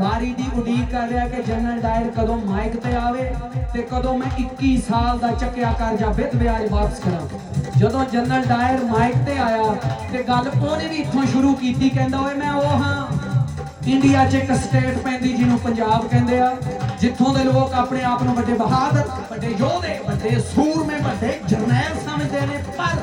ਵਾਰੀ ਦੀ ਉਡੀਕ ਕਰ ਰਿਹਾ ਕਿ ਜਨਰਲ ਡਾਇਰ ਕਦੋਂ ਮਾਈਕ ਤੇ ਆਵੇ ਤੇ ਕਦੋਂ ਮੈਂ 21 ਸਾਲ ਦਾ ਚੱਕਿਆ ਕਰਜ਼ਾ ਵਿਦ ਵਿਆਜ ਵਾਪਸ ਕਰਾਂ। ਜਦੋਂ ਜਨਰਲ ਡਾਇਰ ਮਾਈਕ ਤੇ ਆਇਆ ਤੇ ਗੱਲ ਉਹਨੇ ਵੀ ਇੱਥੋਂ ਸ਼ੁਰੂ ਕੀਤੀ, ਕਹਿੰਦਾ, ਓਏ, ਮੈਂ ਉਹ ਹਾਂ। ਇੰਡੀਆ 'ਚ ਇੱਕ ਸਟੇਟ ਪੈਂਦੀ ਜਿਹਨੂੰ ਪੰਜਾਬ ਕਹਿੰਦੇ ਆ। ਜਿੱਥੋਂ ਦੇ ਲੋਕ ਆਪਣੇ ਆਪ ਨੂੰ ਵੱਡੇ ਬਹਾਦਰ, ਵੱਡੇ ਯੋਧੇ, ਵੱਡੇ ਸੂਰਮੇ, ਵੱਡੇ ਜਰਨੈਲ ਸਮਝਦੇ ਨੇ, ਪਰ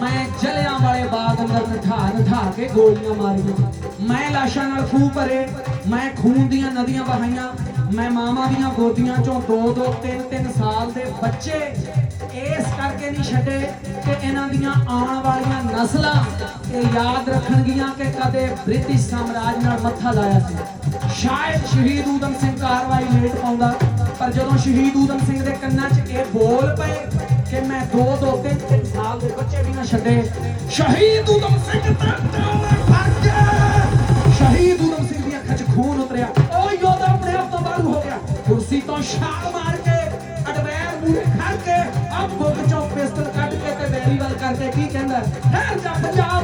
ਮੈਂ ਜਲਿਆਂ ਵਾਲੇ ਬਾਗ ਅੰਦਰ ਨਠਾ ਨਠਾ ਕੇ ਗੋਲੀਆਂ ਮਾਰੀਆਂ। ਮੈਂ ਲਾਸ਼ਾਂ ਨਾਲ ਖੂਹ ਭਰੇ, ਮੈਂ ਖੂਨ ਦੀਆਂ ਨਦੀਆਂ ਵਹਾਈਆਂ, ਮੈਂ ਮਾਵਾਂ ਦੀਆਂ ਗੋਦੀਆਂ ਚੋਂ ਦੋ ਦੋ, ਤਿੰਨ ਤਿੰਨ ਸਾਲ ਦੇ ਬੱਚੇ ਇਸ ਕਰਕੇ ਨਹੀਂ ਛੱਡੇ ਕਿ ਇਹਨਾਂ ਦੀਆਂ ਆਉਣ ਵਾਲੀਆਂ ਨਸਲਾਂ ਇਹ ਯਾਦ ਰੱਖਣਗੀਆਂ ਕਿ ਕਦੇ ਬ੍ਰਿਟਿਸ਼ ਸਾਮਰਾਜ ਨਾਲ ਮੱਥਾ ਲਾਇਆ ਸੀ। ਸ਼ਾਇਦ ਸ਼ਹੀਦ ਊਧਮ ਸਿੰਘ ਕਾਰਵਾਈ ਸ਼ਹੀਦ ਊਧਮ ਸਿੰਘ ਦੇ ਕੰਨਾਂ 'ਚ ਇਹ ਬੋਲ ਪਏ ਕਿ ਮੈਂ ਦੋ ਦੋ ਤਿੰਨ ਤਿੰਨ ਸਾਲ ਦੇ ਬੱਚੇ ਵੀ ਨਾ ਛੱਡੇ। ਸ਼ਹੀਦ ਊਧਮ ਸਿੰਘ ਤਰਤਾਂ ਫੜ ਕੇ ਸ਼ਹੀਦ ਊਧਮ ਸਿੰਘ ਦੀਆਂ ਅੱਖਾਂ 'ਚ ਖੂਨ ਉਤਰਿਆ। ਉਹ ਯੋਧਾ ਆਪਣੇ ਆਪ ਤੋਂ ਬਾਹਰ ਹੋ ਗਿਆ। ਕੁਰਸੀ ਤੋਂ ਛਾਲ ਮਾਰ ਕੇ, ਅਡਵੈਰ ਮੂਰੇ ਖੜ ਕੇ ਅਬ ਬੁੱਕ ਚੋਂ ਪਿਸਤਲ ਕੱਢ ਕੇ ਤੇ ਵੈਰੀ ਵੱਲ ਕਰਕੇ ਕੀ ਕਹਿੰਦਾ ਠਹਿਰ ਜਾ ਪੰਜਾਬ।